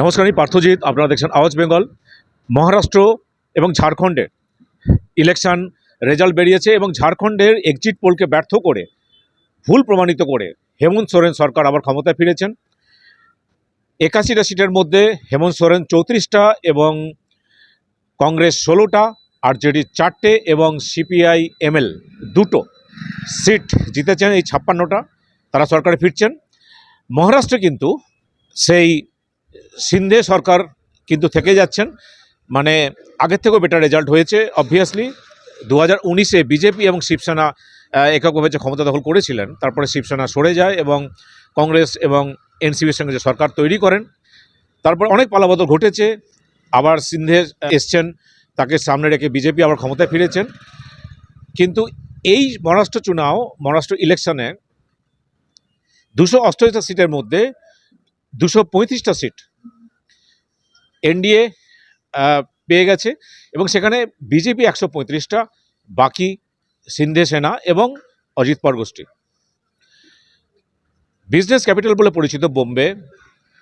নমস্কার, আমি পার্থজিৎ, আপনারা দেখছেন আওয়াজ বেঙ্গল। মহারাষ্ট্র এবং ঝাড়খণ্ডের ইলেকশন রেজাল্ট বেরিয়েছে এবং ঝাড়খণ্ডের এক্সিট পোলকে ব্যর্থ করে, ভুল প্রমাণিত করে হেমন্ত সোরেন সরকার আবার ক্ষমতায় ফিরেছেন। একাশিটা সিটের মধ্যে হেমন্ত সোরেন চৌত্রিশটা এবং কংগ্রেস ষোলোটা, আরজেডি চারটে এবং সিপিআই এমএল দুটো সিট জিতেছেন এই ছাপ্পান্নটা, তারা সরকারে ফিরছেন। মহারাষ্ট্রে কিন্তু সেই সিন্ধে সরকার কিন্তু থেকে যাচ্ছেন। মানে আগের থেকেও বেটার রেজাল্ট হয়েছে অবভিয়াসলি দু হাজার উনিশে বিজেপি এবং শিবসেনা এককভাবে যে ক্ষমতা দখল করেছিলেন, তারপরে শিবসেনা সরে যায় এবং কংগ্রেস এবং এনসিপির সঙ্গে যে সরকার তৈরি করেন, তারপর অনেক পালাবদল ঘটেছে। আবার সিন্ধে এসছেন, তাকে সামনে রেখে বিজেপি আবার ক্ষমতায় ফিরেছেন। কিন্তু এই মহারাষ্ট্র চুনাও, মহারাষ্ট্র ইলেকশনে দুশো অষ্টআশিটা সিটের মধ্যে দুশো পঁয়ত্রিশটা সিট এনডিএ পেয়ে গেছে এবং সেখানে বিজেপি একশো পঁয়ত্রিশটা, বাকি সিন্ধে সেনা এবং অজিত পার গোষ্ঠী। বিজনেস ক্যাপিটাল বলে পরিচিত বোম্বে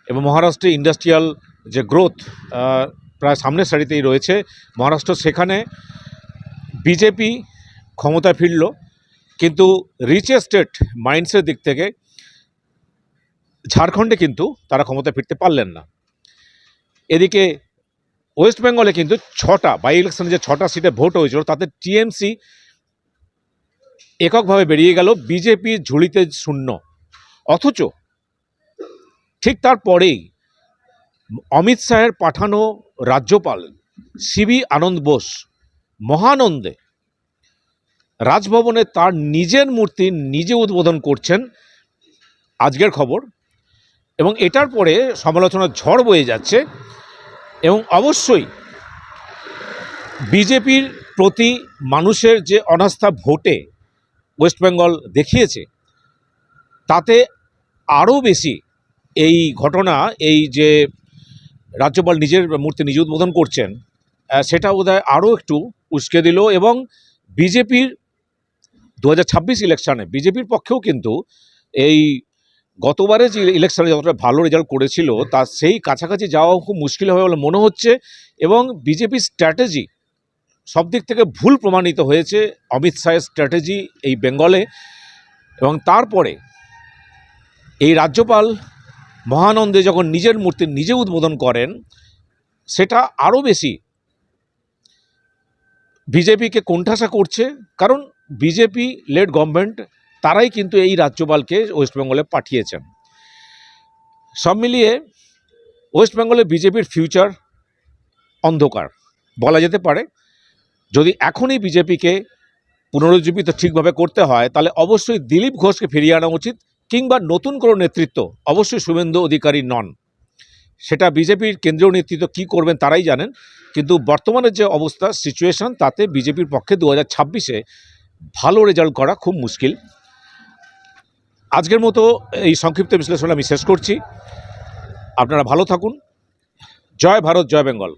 এবং মহারাষ্ট্রে ইন্ডাস্ট্রিয়াল যে গ্রোথ প্রায় সামনের সারিতেই রয়েছে। মহারাষ্ট্র সেখানে বিজেপি ক্ষমতায় ফিরল, কিন্তু রিচ স্টেট মাইন্ডসের দিক থেকে ঝাড়খণ্ডে কিন্তু তারা ক্ষমতায় ফিরতে পারলেন না। এদিকে ওয়েস্ট বেঙ্গলে কিন্তু ছটা বাই ইলেকশনে যে ছটা সিটে ভোট হয়েছিল, তাতে টিএমসি এককভাবে বেরিয়ে গেল, বিজেপি ঝুলিতে শূন্য। অথচ ঠিক তারপরেই অমিত শাহের পাঠানো রাজ্যপাল সিবি আনন্দ বোস মহানন্দে রাজভবনে তার নিজের মূর্তি নিজে উদ্বোধন করছেন। আজকের খবর এবং এটার পরে সমালোচনার ঝড় বয়ে যাচ্ছে এবং অবশ্যই বিজেপির প্রতি মানুষের যে অনাস্থা ভোটে ওয়েস্ট বেঙ্গল দেখিয়েছে, তাতে আরও বেশি এই ঘটনা, এই যে রাজ্যপাল নিজের মূর্তি নিজে উদ্বোধন করছেন সেটা বোধহয় আরও একটু উস্কে দিল এবং বিজেপির দু হাজার ছাব্বিশ ইলেকশনে, বিজেপির পক্ষেও কিন্তু এই গতবারে যে ইলেকশনে যতটা ভালো রেজাল্ট করেছিল, তা সেই কাছাকাছি যাওয়া খুব মুশকিল হবে বলে মনে হচ্ছে এবং বিজেপির স্ট্র্যাটেজি সব দিক থেকে ভুল প্রমাণিত হয়েছে অমিত শাহের স্ট্র্যাটেজি এই বেঙ্গলে এবং তারপরে এই রাজ্যপাল মহানন্দে যখন নিজের মূর্তি নিজে উদ্বোধন করেন, সেটা আরও বেশি বিজেপিকে কোণঠাসা করছে। কারণ বিজেপি লেড গভর্নমেন্ট তারাই কিন্তু এই রাজ্যপালকে ওয়েস্ট বেঙ্গলে পাঠিয়েছেন। সব মিলিয়ে ওয়েস্ট বেঙ্গলে বিজেপির ফিউচার অন্ধকার। বলা যেতে পারে, যদি এখনই বিজেপিকে পুনরুজ্জীবিত ঠিকভাবে করতে হয়, তাহলে অবশ্যই দিলীপ ঘোষকে ফিরিয়ে আনা উচিত, কিংবা নতুন কোনো নেতৃত্ব, অবশ্যই শুভেন্দু অধিকারী নন। সেটা বিজেপির কেন্দ্রীয় নেতৃত্ব কী করবেন তারাই জানেন, কিন্তু বর্তমানের যে অবস্থা সিচুয়েশন তাতে বিজেপির পক্ষে দু হাজার ভালো রেজাল্ট করা খুব মুশকিল। আজকের মতো এই সংক্ষিপ্ত বিশ্লেষণ আমি শেষ করছি। আপনারা ভালো থাকুন। জয় ভারত, জয় বেঙ্গল।